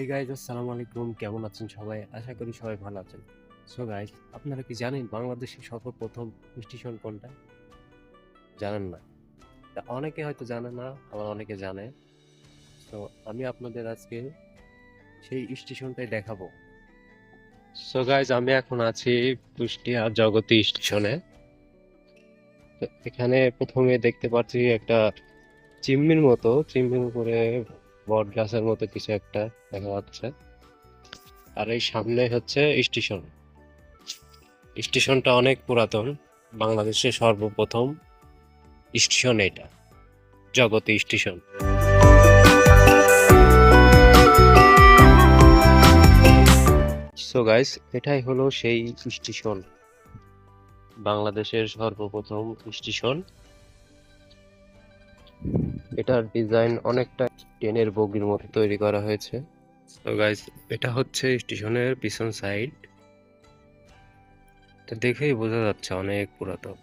এই গাইজ আসসালামু আলাইকুম। কেমন আছেন সবাই? আশা করি সবাই ভালো আছেন। সো গাইজ আপনারা কি জানেন বাংলাদেশের সর্বপ্রথম স্টেশন কোনটা? জানেন না। অনেকে হয়তো জানে না, আবার অনেকে জানে। তো আমি আপনাদের আজকে সেই স্টেশনটাই দেখাবো। সো গাইজ আমি এখন আছি কুষ্টিয়া জগতী স্টেশনে এখানে প্রথমে দেখতে পাচ্ছি একটা চিমনির মতো। চিমনির উপরে বট গাছের মতো কিছু একটা দেখা যাচ্ছে। আর এই সামনে হচ্ছে স্টেশন। স্টেশনটা অনেক পুরাতন বাংলাদেশে সর্বপ্রথম স্টেশন এটা, জগতী স্টেশন। সো গাইস এটাই হলো সেই স্টেশন, বাংলাদেশের সর্বপ্রথম স্টেশন। এটার ডিজাইন অনেকটা ট্রেনের বগির মতো তৈরি করা হয়েছে। তো গাইস এটা হচ্ছে স্টেশনের পিছন সাইড তো দেখেই বোঝা যাচ্ছে অনেক পুরাতন।